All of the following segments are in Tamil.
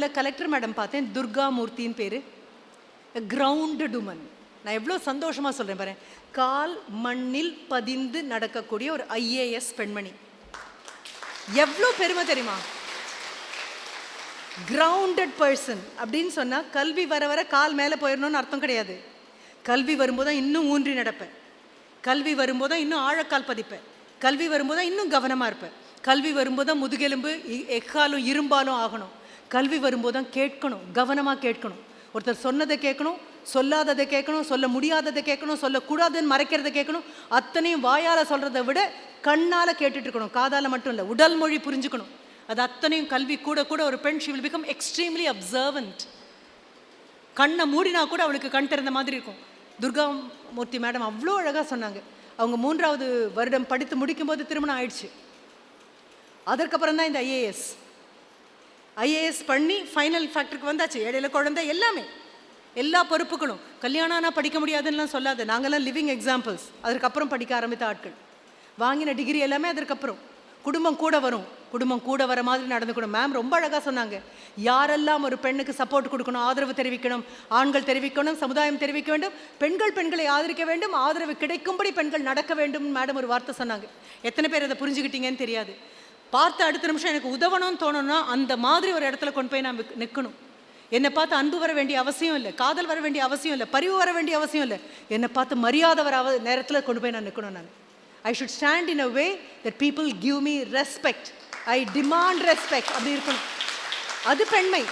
அதில் கலெக்டர் மேடம் பார்த்தேன் துர்கா மூர்த்தின்னு பேர். கிரவுண்டட் உமன் நான் எவ்வளோ சந்தோஷமாக சொல்கிறேன் பாரு. கால் மண்ணில் பதிந்து நடக்கக்கூடிய ஒரு ஐஏஎஸ் பெண்மணி. எவ்வளோ பெருமை தெரியுமா? கிரவுண்டட் பர்சன் அப்படின்னு சொன்னால் கல்வி வர வர கால் மேலே போயிடணும்னு அர்த்தம் கிடையாது. கல்வி வரும்போது இன்னும் ஊன்றி நடப்பேன். கல்வி வரும்போது இன்னும் ஆழக்கால் பதிப்பேன். கல்வி வரும்போது இன்னும் கவனமாக இருப்பேன். கல்வி வரும்போது முதுகெலும்பு எக்காலும் இரும்பாலும் ஆகணும். கல்வி வரும்போது தான் கேட்கணும் கவனமாக கேட்கணும். ஒருத்தர் சொன்னதை கேட்கணும் சொல்லாததை கேட்கணும் சொல்ல முடியாததை கேட்கணும் சொல்லக்கூடாதுன்னு மறைக்கிறதை கேட்கணும். அத்தனையும் வாயால் சொல்கிறத விட கண்ணால் கேட்டுட்டு இருக்கணும். காதால் மட்டும் இல்லை உடல் மொழி புரிஞ்சுக்கணும். அது அத்தனையும் கல்வி கூட கூட ஒரு பெண் she will become extremely observant கண்ணை மூடினா கூட அவளுக்கு கண் திறந்த மாதிரி இருக்கும். துர்கா மூர்த்தி மேடம் அவ்வளோ அழகாக சொன்னாங்க. அவங்க மூன்றாவது வருடம் படித்து முடிக்கும்போது திருமணம் ஆயிடுச்சு. அதற்கப்புறம் தான் இந்த ஐஏஎஸ் ஐஏஎஸ் பண்ணி ஃபைனல் ஃபேக்டருக்கு வந்தாச்சு. இடையில குழந்தை எல்லாமே. எல்லா பொறுப்புகளும். கல்யாணம் ஆனால் படிக்க முடியாதுன்னுலாம் சொல்லாது. நாங்கள்லாம் லிவிங் எக்ஸாம்பிள்ஸ் அதற்கப்புறம் படிக்க ஆரம்பித்த ஆட்கள். வாங்கின டிகிரி எல்லாமே அதற்கப்புறம் குடும்பம் கூட வரும். குடும்பம் கூட வர மாதிரி நடந்துக்கணும். மேம் ரொம்ப அழகாக சொன்னாங்க. யாரெல்லாம் ஒரு பெண்ணுக்கு சப்போர்ட் கொடுக்கணும் ஆதரவு தெரிவிக்கணும் ஆண்கள் தெரிவிக்கணும் சமுதாயம் தெரிவிக்க வேண்டும் பெண்கள் பெண்களை ஆதரிக்க வேண்டும் ஆதரவு கிடைக்கும்படி பெண்கள் நடக்க வேண்டும் மேடம் ஒரு வார்த்தை சொன்னாங்க. எத்தனை பேர் அதை புரிஞ்சுக்கிட்டீங்கன்னு தெரியாது. பார்த்து அடுத்த நிமிஷம் எனக்கு உதவணும்னு தோணும்னா அந்த மாதிரி ஒரு இடத்துல கொண்டு போய் நான் நிற்கணும் என்னை பார்த்து அன்பு வர வேண்டிய அவசியம் இல்லை காதல் வர வேண்டிய அவசியம் இல்லை பரிவு வர வேண்டிய அவசியம் இல்லை. என்னை பார்த்து மரியாதை வர அவ நேரத்தில் கொண்டு போய் நான் நிற்கணும் நான். I should stand in a way that people give me respect I demand respect அப்படி இருக்கணும். அது பெண்மை.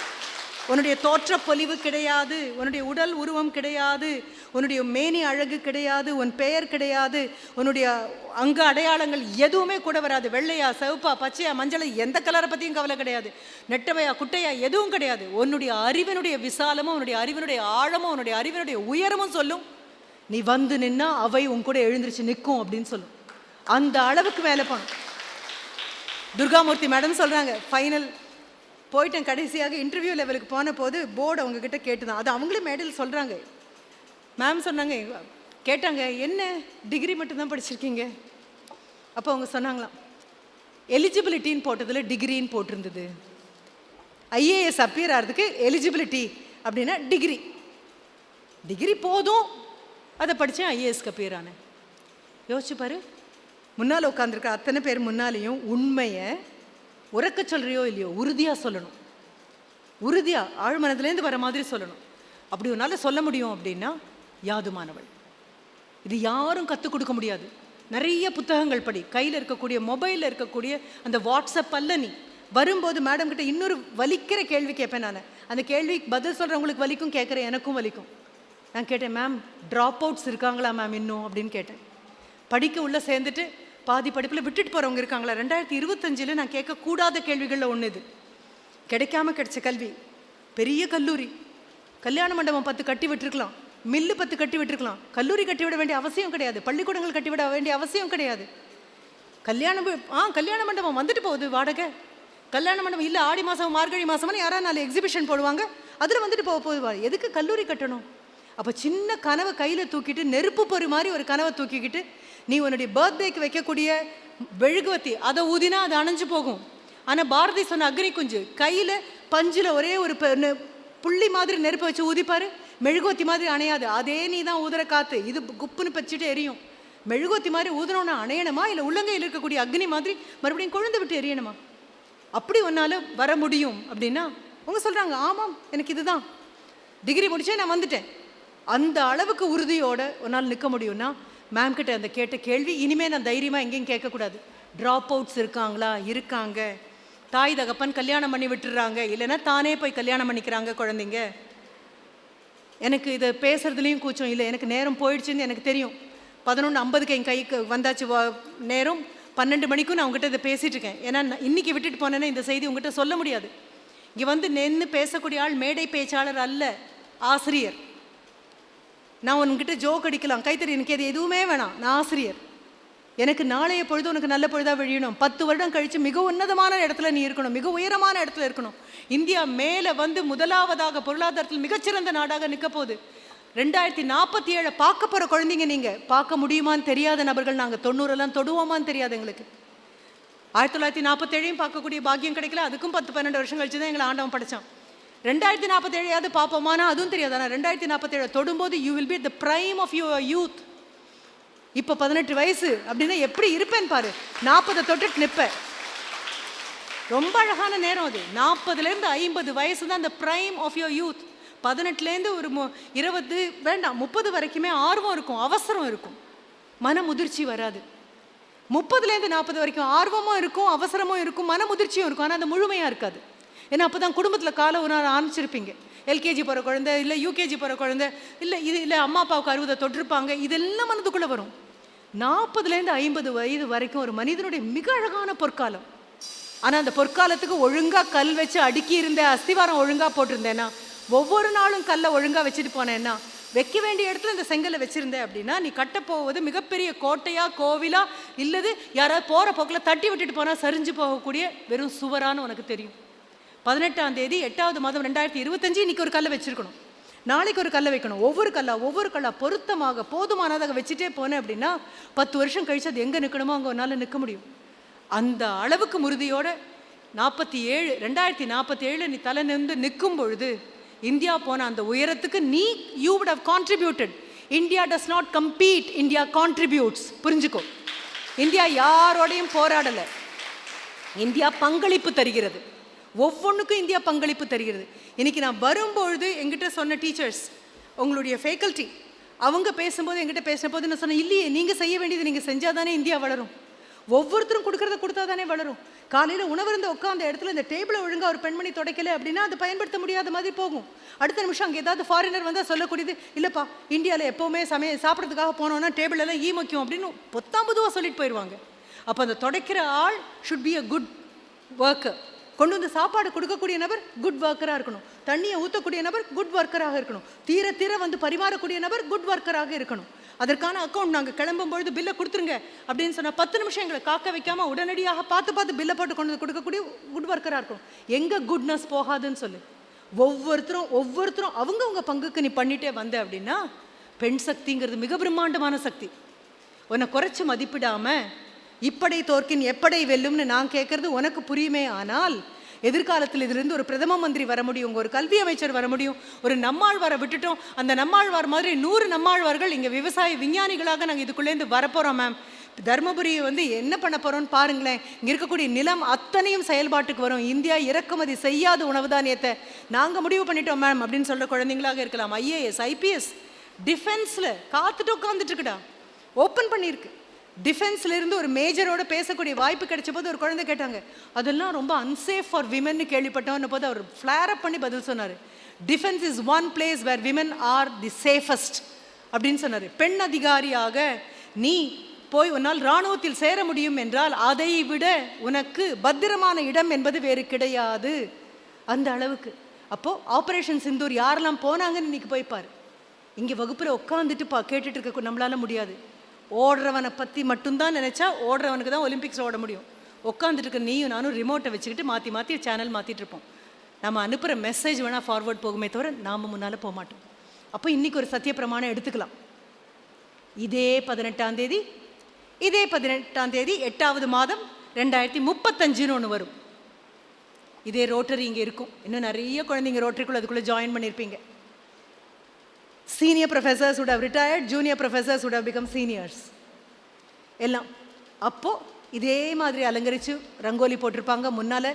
உன்னுடைய தோற்ற பொலிவு கிடையாது உன்னுடைய உடல் உருவம் கிடையாது உன்னுடைய மேனி அழகு கிடையாது உன் பெயர் கிடையாது உன்னுடைய அங்க அடையாளங்கள் எதுவுமே கூட வராது. வெள்ளையா சிவப்பா பச்சையா மஞ்சள் எந்த கலரை பற்றியும் கவலை கிடையாது. நெட்டவையா குட்டையா எதுவும் கிடையாது. உன்னுடைய அறிவினுடைய விசாலமும் உன்னுடைய அறிவினுடைய ஆழமும் உன்னுடைய அறிவினுடைய உயரமும் சொல்லும். நீ வந்து நின்னா அவை உன் கூட எழுந்திருச்சு நிற்கும் அப்படின்னு சொல்லும். அந்த அளவுக்கு மேலே போகணும் துர்காமூர்த்தி மேடம் சொல்கிறாங்க ஃபைனல் போயிட்டேன் கடைசியாக இன்டர்வியூ லெவலுக்கு போன போது போர்டு அவங்கக்கிட்ட கேட்டுதான். அது அவங்களே மேடையில் சொல்கிறாங்க மேம் சொன்னாங்க கேட்டாங்க என்ன? டிகிரி மட்டும்தான் படிச்சிருக்கீங்க? அப்போ அவங்க சொன்னாங்களாம் எலிஜிபிலிட்டின்னு போட்டதில் டிகிரின்னு போட்டிருந்தது. ஐஏஎஸ் அப்பியர் ஆகிறதுக்கு எலிஜிபிலிட்டி அப்படின்னா டிகிரி டிகிரி போதும். அதை படித்தேன் ஐஏஎஸ்க்கு அப்பியர் ஆனேன். யோசிச்சு பாரு. முன்னால் உட்காந்துருக்க அத்தனை பேர் முன்னாலேயும் உண்மையை உறக்க சொல்கிறியோ இல்லையோ உறுதியாக சொல்லணும். உறுதியாக ஆழ்மனதுலேருந்து வர மாதிரி சொல்லணும். அப்படி உன்னால் சொல்ல முடியும் அப்படின்னா யாதுமானவள். இது யாரும் கற்றுக் கொடுக்க முடியாது. நிறைய புத்தகங்கள் படி கையில் இருக்கக்கூடிய மொபைலில் இருக்கக்கூடிய அந்த வாட்ஸ்அப் அல்ல நீ. வரும்போது மேடம் கிட்ட இன்னொரு வலிக்கிற கேள்வி கேட்பேன் நான். அந்த கேள்விக்கு பதில் சொல்கிறவங்களுக்கு வலிக்கும் கேட்குறேன் எனக்கும் வலிக்கும். நான் கேட்டேன் மேம் ட்ராப் அவுட்ஸ் இருக்காங்களா மேம் இன்னும்? அப்படின்னு கேட்டேன். படிக்க உள்ளே சேர்ந்துட்டு பாதி படிப்பில் விட்டுட்டு போகிறவங்க இருக்காங்களா ரெண்டாயிரத்தி இருபத்தஞ்சில் நான் கேட்கக்கூடாத கேள்விகளில் ஒன்று இது. கிடைக்காம கிடைச்ச கல்வி. பெரிய கல்லூரி. கல்யாண மண்டபம் பத்து கட்டி விட்டுருக்கலாம். மில்லு பத்து கட்டி விட்டுருக்கலாம். கல்லூரி கட்டி விட வேண்டிய அவசியம் கிடையாது. பள்ளிக்கூடங்கள் கட்டி விட வேண்டிய அவசியம் கிடையாது. கல்யாணம் ஆ கல்யாண மண்டபம் வந்துட்டு போகுது வாடகை. கல்யாண மண்டபம் இல்லை ஆடி மாதம் மார்கழி மாதம்னு யாராவது நாலு எக்ஸிபிஷன் போடுவாங்க. அதில் வந்துட்டு போக போகுது எதுக்கு கல்லூரி கட்டணும்? அப்போ சின்ன கனவை கையில் தூக்கிட்டு நெருப்பு பொறி மாதிரி ஒரு கனவை தூக்கிக்கிட்டு நீ உன்னுடைய பர்த்டேக்கு வைக்கக்கூடிய மெழுகுவத்தி அதை ஊதினா அது அணைஞ்சு போகும். ஆனால் பாரதி சொன்ன அக்னி குஞ்சு கையில் பஞ்சில் ஒரே ஒரு பெ- நெ- புள்ளி மாதிரி நெருப்பை வச்சு ஊதிப்பார் மெழுகுவத்தி மாதிரி அணையாது. அதே நீ தான் ஊதுற காற்று இது குப்புன்னு பச்சிட்டு எரியும். மெழுகுவத்தி மாதிரி ஊதுனோன்னா அணையணுமா? இல்லை உள்ளங்கையில் இருக்கக்கூடிய அக்னி மாதிரி மறுபடியும் கொழுந்து விட்டு எரியணுமா? அப்படி உன்னால வர முடியும் அப்படின்னா அவங்க சொல்கிறாங்க ஆமாம் எனக்கு இதுதான் டிகிரி முடிச்சே நான் வந்துட்டேன். அந்த அளவுக்கு உறுதியோடு உன்னால் நிற்க முடியும்னா மேம் கிட்ட அந்த கேட்ட கேள்வி இனிமே நான் தைரியமாக எங்கேயும் கேட்கக்கூடாது. ட்ராப் அவுட்ஸ் இருக்காங்களா? இருக்காங்க. தாய் தகப்பன் கல்யாணம் பண்ணி விட்டுறாங்க. இல்லைன்னா தானே போய் கல்யாணம் பண்ணிக்கிறாங்க குழந்தைங்க. எனக்கு இதை பேசுறதுலேயும் கூச்சம் இல்லை. எனக்கு நேரம் போயிடுச்சுன்னு எனக்கு தெரியும். பதினொன்று ஐம்பதுக்கு என் கைக்கு வந்தாச்சு. நேரம் பன்னெண்டு மணிக்கும் நான் உங்ககிட்ட இதை பேசிகிட்டு இருக்கேன். ஏன்னா இன்றைக்கி விட்டுட்டு போனேன்னா இந்த செய்தி உங்ககிட்ட சொல்ல முடியாது. இங்கே வந்து நின்று பேசக்கூடிய ஆள் மேடை பேச்சாளர் அல்ல ஆசிரியர். நான் உன்கிட்ட ஜோக் அடிக்கலாம். கைத்தறி எனக்கு அது எதுவுமே வேணாம். நான் ஆசிரியர். எனக்கு நாளைய பொழுது உனக்கு நல்ல பொழுதாக விழியணும். பத்து வருடம் கழிச்சு மிக உன்னதமான இடத்துல நீ இருக்கணும். மிக உயரமான இடத்துல இருக்கணும். இந்தியா மேலே வந்து முதலாவதாக பொருளாதாரத்தில் மிகச்சிறந்த நாடாக நிற்க போகுது. ரெண்டாயிரத்தி நாற்பத்தி ஏழை பார்க்க போகிற குழந்தைங்க நீங்கள் பார்க்க முடியுமான்னு தெரியாத நபர்கள் நாங்கள் தொண்ணூறெல்லாம் தொடுவோமான்னு தெரியாது எங்களுக்கு. ஆயிரத்தி தொள்ளாயிரத்தி நாற்பத்தேழையும் பார்க்கக்கூடிய பாக்கியம் கிடைக்கல. அதுக்கும் பத்து பன்னெண்டு வருஷம் கழிச்சு தான் எங்களை ஆண்டவன் படைச்சான். ரெண்டாயிரத்தி நாற்பத்தேழையாவது பார்ப்போமானா அதுவும் தெரியாது ஆனால் ரெண்டாயிரத்தி நாற்பத்தேழு தொடும்போது you will be the prime of your youth இப்போ பதினெட்டு வயசு அப்படின்னா எப்படி இருப்பேன் பாரு. நாற்பதை தொட்டுட்டு நிற்பேன் ரொம்ப அழகான நேரம் அது. நாற்பதுலேருந்து ஐம்பது வயசு தான் அந்த ப்ரைம் ஆஃப் யுவர் யூத் பதினெட்டுலேருந்து ஒரு மு இருபது வேண்டாம் முப்பது வரைக்குமே ஆர்வம் இருக்கும் அவசரம் இருக்கும். மன முதிர்ச்சி வராது. முப்பதுலேருந்து நாற்பது வரைக்கும் ஆர்வமும் இருக்கும் அவசரமும் இருக்கும் மன முதிர்ச்சியும் இருக்கும். ஆனால் அது முழுமையாக இருக்காது. ஏன்னா அப்போ தான் குடும்பத்தில் காலை ஒரு நாள் ஆரம்பிச்சிருப்பீங்க. எல்கேஜி போகிற குழந்தை இல்லை யூகேஜி போகிற குழந்தை இல்லை இது இல்லை அம்மா அப்பாவுக்கு அறுபதை தொட்டிருப்பாங்க. இதெல்லாம் மனதுக்குள்ளே வரும். நாற்பதுலேருந்து ஐம்பது வயது வரைக்கும் ஒரு மனிதனுடைய மிக அழகான பொற்காலம். ஆனால் அந்த பொற்காலத்துக்கு ஒழுங்காக கல் வச்சு அடுக்கி இருந்த அஸ்திவாரம் ஒழுங்காக போட்டிருந்தேன்னா ஒவ்வொரு நாளும் கல்லை ஒழுங்காக வச்சுட்டு போனேன்னா வைக்க வேண்டிய இடத்துல இந்த செங்கலை வச்சுருந்தேன் அப்படின்னா நீ கட்டப்போவது மிகப்பெரிய கோட்டையா கோவிலா இல்லது யாராவது போகிற போக்கில் தட்டி விட்டுட்டு போனால் சரிஞ்சு போகக்கூடிய வெறும் சுவரான்னு உனக்கு தெரியும். பதினெட்டாம் தேதி எட்டாவது மாதம் ரெண்டாயிரத்தி இருபத்தஞ்சு இன்னைக்கு ஒரு கல்லை வச்சுருக்கணும். நாளைக்கு ஒரு கல்லை வைக்கணும். ஒவ்வொரு கல்லா ஒவ்வொரு கல்லா பொருத்தமாக போதுமானதாக வச்சுட்டே போனேன் அப்படின்னா பத்து வருஷம் கழிச்சு அது எங்கே நிற்கணுமோ அங்கே உன்னால் நிற்க முடியும். அந்த அளவுக்கு உறுதியோடு நாற்பத்தி ஏழு ரெண்டாயிரத்தி நாற்பத்தி ஏழு நீ தலை நின்று நிற்கும் பொழுது இந்தியா போன அந்த உயரத்துக்கு நீ you would have contributed India does not compete India contributes புரிஞ்சுக்கோ. இந்தியா யாரோடையும் போராடலை. இந்தியா பங்களிப்பு தருகிறது. ஒவ்வொன்றுக்கும் இந்தியா பங்களிப்பு தருகிறது. இன்றைக்கி நான் வரும்பொழுது எங்கிட்ட சொன்ன டீச்சர்ஸ் உங்களுடைய ஃபேக்கல்ட்டி அவங்க பேசும்போது எங்கிட்ட பேசின போது நான் சொன்னேன் இல்லையே நீங்கள் செய்ய வேண்டியது நீங்கள் செஞ்சால் தானே இந்தியா வளரும். ஒவ்வொருத்தரும் கொடுக்கறத கொடுத்தா தானே வளரும். காலையில் உணவருந்த உட்காந்த இடத்துல இந்த டேபிளை ஒழுங்காக ஒரு பெண்மணி தொடக்கலை அப்படின்னா அது பயன்படுத்த முடியாத மாதிரி போகும். அடுத்த நிமிஷம் அங்கே ஏதாவது ஃபாரினர் வந்தால் சொல்லக்கூடியது இல்லைப்பா இந்தியாவில் எப்போவுமே சமய சாப்பிட்றதுக்காக போனோன்னா டேபிள் எல்லாம் ஈ முக்கியம் அப்படின்னு பொத்தாம் பொதுவாக சொல்லிட்டு போயிடுவாங்க அப்போ அந்த துடைக்கிற ஆள் should be a good worker கொண்டு வந்து சாப்பாடு கொடுக்கக்கூடிய நபர் குட் ஒர்க்கராக இருக்கணும். தண்ணியை ஊற்றக்கூடிய நபர் குட் ஒர்க்கராக இருக்கணும். தீர தீர வந்து பரிமாறக்கூடிய நபர் குட் ஒர்க்கராக இருக்கணும். அதற்கான அக்கௌண்ட் நாங்கள் கிளம்பும் பொழுது பில்லை கொடுத்துருங்க அப்படின்னு சொன்னால் பத்து நிமிஷம் எங்களை காக்க வைக்காமல் உடனடியாக பார்த்து பார்த்து பில்லை போட்டு கொண்டு வந்து கொடுக்கக்கூடிய குட் ஒர்க்கராக இருக்கணும். எங்கே குட்னஸ் போகாதுன்னு சொல்லு. ஒவ்வொருத்தரும் ஒவ்வொருத்தரும் அவங்கவுங்க பங்குக்கு நீ பண்ணிட்டே வந்த அப்படின்னா பெண் சக்திங்கிறது மிக பிரம்மாண்டமான சக்தி. உன்னை குறைச்சி மதிப்பிடாமல் இப்படை தோற்கின் எப்படை வெல்லும்னு நான் கேட்கறது உனக்கு புரியுமே ஆனால் எதிர்காலத்தில் இதிலிருந்து ஒரு பிரதம மந்திரி வர முடியும் ஒரு கல்வி அமைச்சர் வர முடியும் ஒரு நம்மாழ்வாரை விட்டுட்டோம். அந்த நம்மாழ்வார் மாதிரி நூறு நம்மாழ்வார்கள் இங்கே விவசாய விஞ்ஞானிகளாக நாங்கள் இதுக்குள்ளேருந்து வரப்போகிறோம் மேம் தருமபுரி வந்து என்ன பண்ண போகிறோம்னு பாருங்களேன். இங்கே இருக்கக்கூடிய நிலம் அத்தனையும் செயல்பாட்டுக்கு வரும். இந்தியா இறக்குமதி செய்யாத உணவு தானியத்தை நாங்கள் முடிவு பண்ணிட்டோம் மேம் அப்படின்னு சொல்கிற குழந்தைங்களாக இருக்கலாம். ஐஏஎஸ் ஐபிஎஸ் டிஃபென்ஸில் காத்துட்டு உட்காந்துட்டு இருக்குடா. ஓப்பன் பண்ணியிருக்கு. டிஃபென்ஸ்லேருந்து ஒரு மேஜரோட பேசக்கூடிய வாய்ப்பு கிடைச்ச போது ஒரு குழந்தை கேட்டாங்க அதெல்லாம் ரொம்ப அன்சேஃப் ஃபார் விமன் கேள்விப்பட்டோன்னு போது அவர் ஃப்ளேர் அப் பண்ணி பதில் சொன்னார். Defence is one place where women are the safest அப்படின்னு சொன்னார். பெண் அதிகாரியாக நீ போய் உன்னால் இராணுவத்தில் சேர முடியும் என்றால் அதை விட உனக்கு பத்திரமான இடம் என்பது வேறு கிடையாது. அந்த அளவுக்கு. அப்போது ஆப்ரேஷன் சிந்தூர் யாரெல்லாம் போனாங்கன்னு இன்னைக்கு போய் இங்கே வகுப்பில் உட்காந்துட்டு பா கேட்டுட்டு இருக்க நம்மளால முடியாது. ஓடுறவனை பற்றி மட்டும்தான் நினச்சா ஓடுறவனுக்கு தான் ஒலிம்பிக்ஸ் ஓட முடியும். உட்காந்துட்டு இருக்க நீயும் நானும் ரிமோட்டை வச்சுக்கிட்டு மாற்றி மாற்றி சேனல் மாற்றிட்டு இருப்போம். நம்ம அனுப்புகிற மெசேஜ் வேணால் ஃபார்வர்ட் போகுமே தவிர நாம் முன்னால் போக மாட்டோம். அப்போ இன்றைக்கி ஒரு சத்திய பிரமாணம் எடுத்துக்கலாம். இதே பதினெட்டாம் தேதி இதே பதினெட்டாம் தேதி எட்டாவது மாதம் ரெண்டாயிரத்தி முப்பத்தஞ்சுன்னு ஒன்று வரும். இதே ரோட்டரி இங்கே இருக்கும். இன்னும் நிறைய குழந்தைங்க ரோட்டரிக்குள்ளே அதுக்குள்ளே ஜாயின் பண்ணியிருப்பீங்க senior professors would have retired junior professors would have become seniors எல்லாம். அப்போது இதே மாதிரி அலங்கரித்து ரங்கோலி போட்டிருப்பாங்க. முன்னால்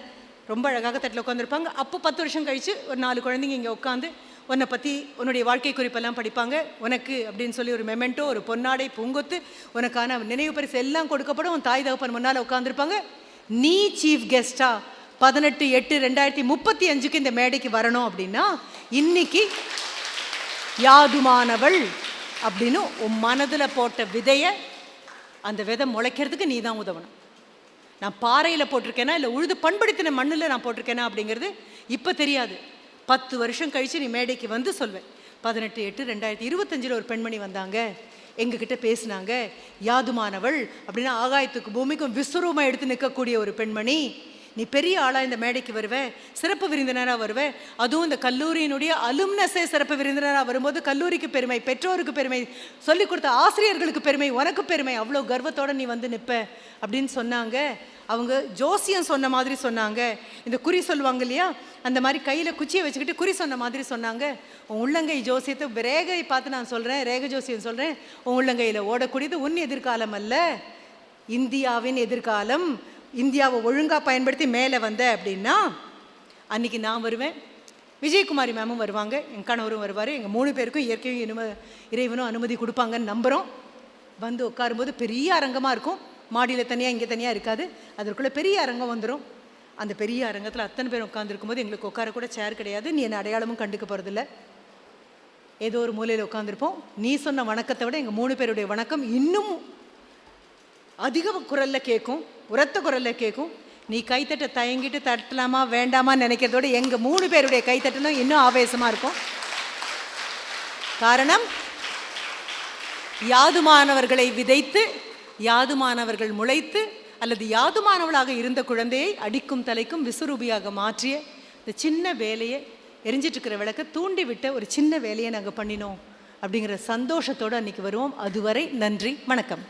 ரொம்ப அழகாக தட்டில் உட்காந்துருப்பாங்க அப்போ பத்து வருஷம் கழித்து ஒரு நாலு குழந்தைங்க இங்கே உட்காந்து உன்னை பற்றி உன்னுடைய வாழ்க்கை குறிப்பெல்லாம் படிப்பாங்க. உனக்கு அப்படின்னு சொல்லி ஒரு மெமெண்டோ ஒரு பொன்னாடை பூங்கொத்து உனக்கான நினைவு பரிசு எல்லாம் கொடுக்கப்படும். உன் தாய் தகப்பன் முன்னால் உட்காந்துருப்பாங்க நீ சீஃப் கெஸ்டா பதினெட்டு எட்டு ரெண்டாயிரத்தி முப்பத்தி அஞ்சுக்கு இந்த மேடைக்கு வரணும் அப்படின்னா இன்னைக்கு யாதுமானவள் அப்படின்னு உன் மனதில் போட்ட விதையை அந்த விதை முளைக்கிறதுக்கு நீ தான் உதவணும். நான் பாறையில் போட்டிருக்கேனா இல்லை உழுது பண்படுத்தின மண்ணில் நான் போட்டிருக்கேனா அப்படிங்கிறது இப்போ தெரியாது. பத்து வருஷம் கழித்து நீ மேடைக்கு வந்து சொல்வேன். பதினெட்டு எட்டு ரெண்டாயிரத்தி இருபத்தஞ்சில் ஒரு பெண்மணி வந்தாங்க. எங்ககிட்ட பேசினாங்க யாதுமானவள் அப்படின்னா ஆகாயத்துக்கு பூமிக்கும் விஸ்வரூபமாக எடுத்து நிற்கக்கூடிய ஒரு பெண்மணி. நீ பெரிய ஆளாக இந்த மேடைக்கு வருவ சிறப்பு விருந்தினராக வருவ. அதுவும் இந்த கல்லூரியினுடைய அலும்னஸே சிறப்பு விருந்தினராக வரும்போது கல்லூரிக்கு பெருமை பெற்றோருக்கு பெருமை சொல்லிக் கொடுத்த ஆசிரியர்களுக்கு பெருமை உனக்கு பெருமை அவ்வளோ கர்வத்தோடு நீ வந்து நிற்ப அப்படின்னு சொன்னாங்க. அவங்க ஜோசியம் சொன்ன மாதிரி சொன்னாங்க. இந்த குறி சொல்லுவாங்க இல்லையா? அந்த மாதிரி கையில் குச்சியை வச்சுக்கிட்டு குறி சொன்ன மாதிரி சொன்னாங்க. உன் உள்ளங்கை ஜோசியத்தை ரேகையை பார்த்து நான் சொல்கிறேன் ரேக ஜோசியம் சொல்கிறேன் உன் உள்ளங்கையில் ஓடக்கூடியது உன் எதிர்காலம் அல்ல. இந்தியாவின் எதிர்காலம். இந்தியாவை ஒழுங்காக பயன்படுத்தி மேலே வந்த அப்படின்னா அன்னைக்கு நான் வருவேன். விஜயகுமாரி மேமும் வருவாங்க. என் கணவரும் வருவார். எங்கள் மூணு பேருக்கும் இயற்கையும் இனிம இறைவனும் அனுமதி கொடுப்பாங்கன்னு நம்புகிறோம் வந்து உட்காரும்போது பெரிய அரங்கமாக இருக்கும். மாடியில் தனியாக இங்கே தனியாக இருக்காது. அதற்குள்ளே பெரிய அரங்கம் வந்துடும் அந்த பெரிய அரங்கத்தில் அத்தனை பேர் உட்காந்துருக்கும் போது எங்களுக்கு உட்கார கூட சேர் கிடையாது. நீ என்ன அடையாளமும் கண்டுக்க போகிறதில்ல ஏதோ ஒரு மூலையில் உட்காந்துருப்போம் நீ சொன்ன வணக்கத்தை விட எங்கள் மூணு பேருடைய வணக்கம் இன்னும் அதிக குரலில் கேட்கும் உரத்த குரலில் கேட்கும் நீ கைத்தட்ட தயங்கிட்டு தட்டலாமா வேண்டாமா நினைக்கிறதோட எங்கள் மூணு பேருடைய கைத்தட்டலும் இன்னும் ஆவேசமாக இருக்கும். காரணம் யாதுமானவர்களை விதைத்து யாதுமானவர்கள் முளைத்து அல்லது யாதுமானவளாக இருந்த குழந்தையை அடிக்கும் தலைக்கும் விசுரூபியாக மாற்றிய இந்த சின்ன வேலையை எரிஞ்சிட்ருக்கிற விளக்க தூண்டி விட்ட ஒரு சின்ன வேலையை நாங்கள் பண்ணினோம் அப்படிங்கிற சந்தோஷத்தோடு அன்னைக்கு வருவோம். அதுவரை நன்றி வணக்கம்.